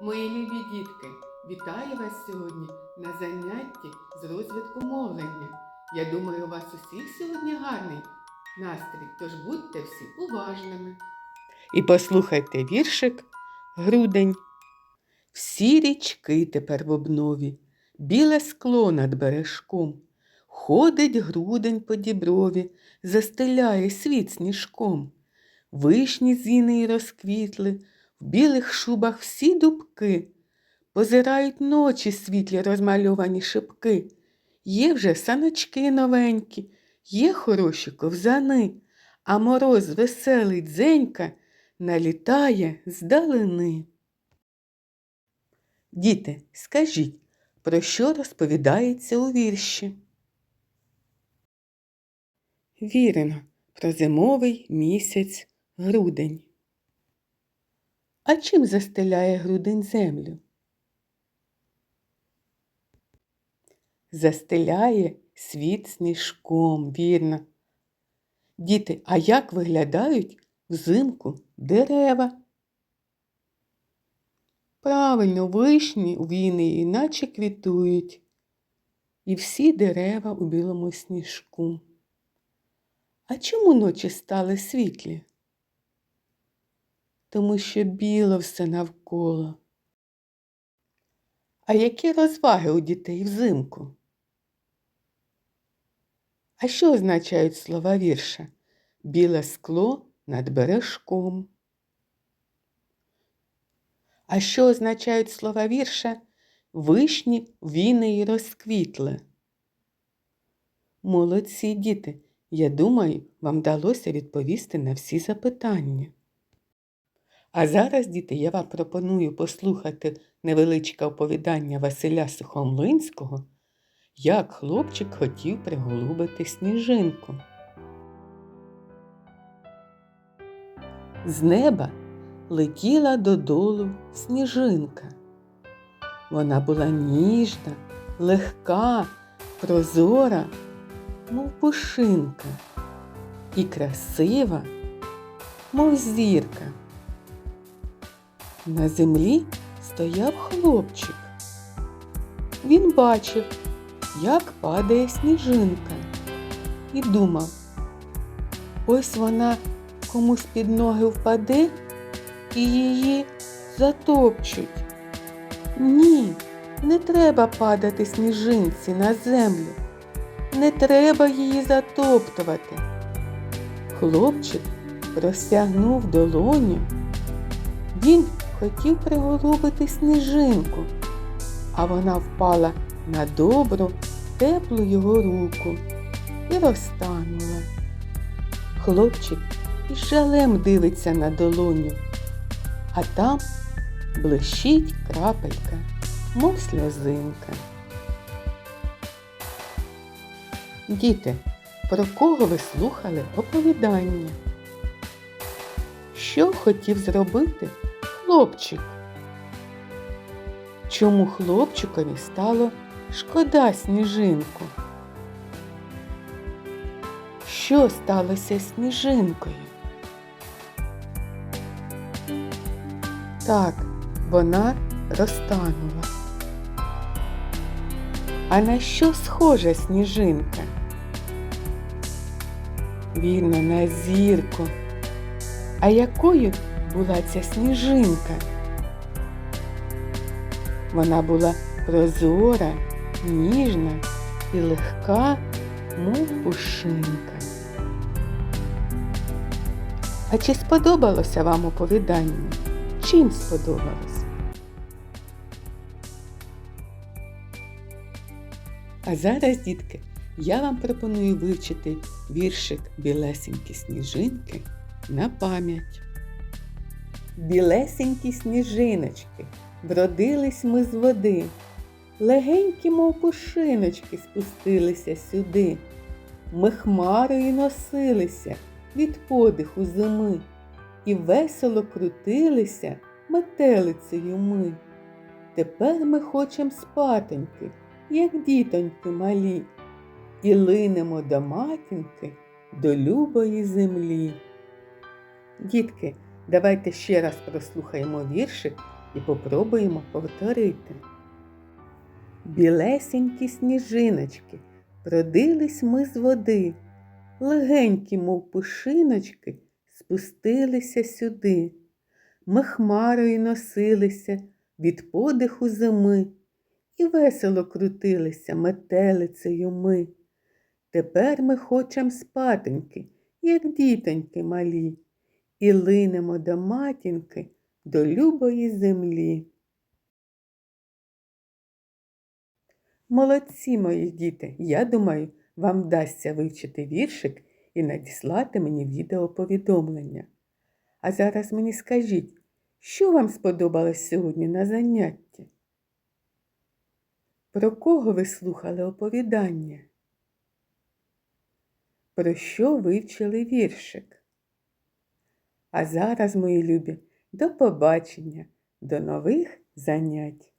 Мої любі дітки, вітаю вас сьогодні на занятті з розвитку мовлення. Я думаю, у вас усіх сьогодні гарний настрій, тож будьте всі уважними. І послухайте віршик Грудень. Всі річки тепер в обнові, біле скло над бережком. Ходить грудень по діброві, застеляє світ сніжком. Вишні зіни й розквітли, в білих шубах всі дубки, позирають ночі світлі розмальовані шибки. Є вже саночки новенькі, є хороші ковзани, а мороз веселий дзенька налітає здалини. Діти, скажіть, про що розповідається у вірші? Вірно, про зимовий місяць грудень. А чим застеляє грудень землю? Застеляє світ сніжком, вірно. Діти, а як виглядають взимку дерева? Правильно, вишні війни іначе квітують, і всі дерева у білому сніжку. А чому ночі стали світлі? Тому що біло все навколо. А які розваги у дітей взимку? А що означають слова вірша? Біле скло над бережком. А що означають слова вірша? Вишні віни й розквітли. Молодці діти, я думаю, вам вдалося відповісти на всі запитання. А зараз, діти, я вам пропоную послухати невеличке оповідання Василя Сухомлинського, як хлопчик хотів приголубити сніжинку. З неба летіла додолу сніжинка. Вона була ніжна, легка, прозора, мов пушинка, і красива, мов зірка. На землі стояв хлопчик. Він бачив, як падає сніжинка, і думав, ось вона комусь під ноги впаде і її затопчуть. Ні, не треба падати сніжинці на землю. Не треба її затоптувати. Хлопчик розтягнув долоню. Він хотів приголубити сніжинку, а вона впала на добру, теплу його руку і розтанула. Хлопчик із жалем дивиться на долоню, а там блищить крапелька, мов сльозинка. Діти, про кого ви слухали оповідання? Що хотів зробити хлопчик? Чому хлопчикові стало шкода сніжинку? Що сталося сніжинкою? Так, вона розтанула. А на що схожа сніжинка? Вірно, на зірку. А якою була ця сніжинка? Вона була прозора, ніжна і легка, мов пушинка. А чи сподобалося вам оповідання? Чим сподобалось? А зараз, дітки, я вам пропоную вивчити віршик білесенькі сніжинки на пам'ять. Білесенькі сніжиночки, бродились ми з води, легенькі, мов пушиночки, спустилися сюди. Ми хмарою носилися від подиху зими, і весело крутилися метелицею ми. Тепер ми хочем спатоньки, як дітоньки малі, і линемо до матінки, до любої землі. Дітки, давайте ще раз прослухаємо віршик і попробуємо повторити. Білесенькі сніжиночки, продились ми з води, легенькі, мов пушиночки, спустилися сюди. Ми хмарою носилися від подиху зими, і весело крутилися метелицею ми. Тепер ми хочем спатоньки, як дітоньки малі, і линемо до матінки, до любої землі. Молодці, мої діти! Я думаю, вам вдасться вивчити віршик і надіслати мені відеоповідомлення. А зараз мені скажіть, що вам сподобалось сьогодні на занятті? Про кого ви слухали оповідання? Про що вивчили віршик? А зараз, мої любі, до побачення, до нових занять!